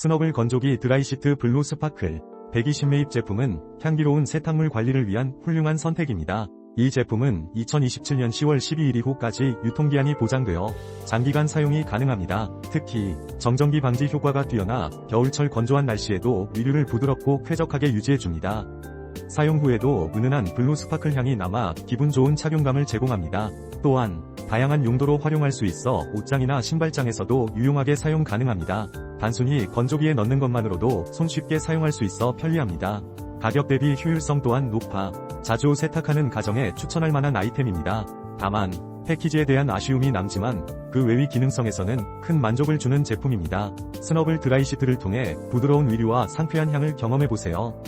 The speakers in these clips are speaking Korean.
스너블 건조기 드라이시트 블루 스파클 120 매입 제품은 향기로운 세탁물 관리를 위한 훌륭한 선택입니다. 이 제품은 2027년 10월 12일 이후까지 유통기한이 보장되어 장기간 사용이 가능합니다. 특히 정전기 방지 효과가 뛰어나 겨울철 건조한 날씨에도 위류를 부드럽고 쾌적하게 유지해줍니다. 사용 후에도 은은한 블루 스파클 향이 남아 기분 좋은 착용감을 제공합니다. 또한 다양한 용도로 활용할 수 있어 옷장이나 신발장에서도 유용하게 사용 가능합니다. 단순히 건조기에 넣는 것만으로도 손쉽게 사용할 수 있어 편리합니다. 가격 대비 효율성 또한 높아 자주 세탁하는 가정에 추천할 만한 아이템입니다. 다만 패키지에 대한 아쉬움이 남지만 그 외의 기능성에서는 큰 만족을 주는 제품입니다. 스너블 드라이 시트를 통해 부드러운 위류와 상쾌한 향을 경험해보세요.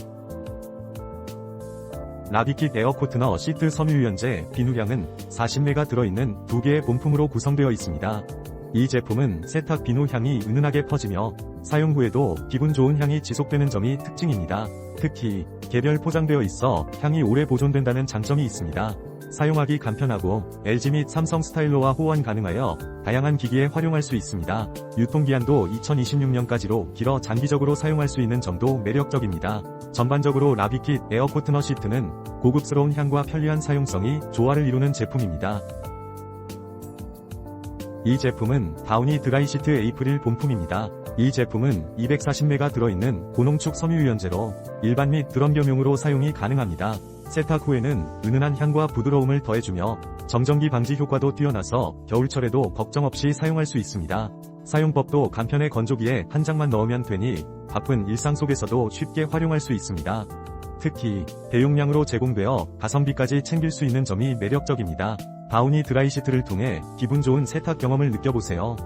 라비킷 에어 코트너 시트 섬유유연제 비누량은 40매가 들어있는 두 개의 본품으로 구성되어 있습니다. 이 제품은 세탁 비누 향이 은은하게 퍼지며 사용 후에도 기분 좋은 향이 지속되는 점이 특징입니다. 특히 개별 포장되어 있어 향이 오래 보존된다는 장점이 있습니다. 사용하기 간편하고 LG 및 삼성 스타일러와 호환 가능하여 다양한 기기에 활용할 수 있습니다. 유통기한도 2026년까지로 길어 장기적으로 사용할 수 있는 점도 매력적입니다. 전반적으로 라비킷 에어코트너 시트는 고급스러운 향과 편리한 사용성이 조화를 이루는 제품입니다. 이 제품은 다우니 드라이시트 에이프릴 본품입니다. 이 제품은 240매가 들어있는 고농축 섬유유연제로 일반 및 드럼겸용으로 사용이 가능합니다. 세탁 후에는 은은한 향과 부드러움을 더해주며 정전기 방지 효과도 뛰어나서 겨울철에도 걱정 없이 사용할 수 있습니다. 사용법도 간편해 건조기에 한 장만 넣으면 되니 바쁜 일상 속에서도 쉽게 활용할 수 있습니다. 특히 대용량으로 제공되어 가성비까지 챙길 수 있는 점이 매력적입니다. 다우니 드라이시트를 통해 기분 좋은 세탁 경험을 느껴보세요.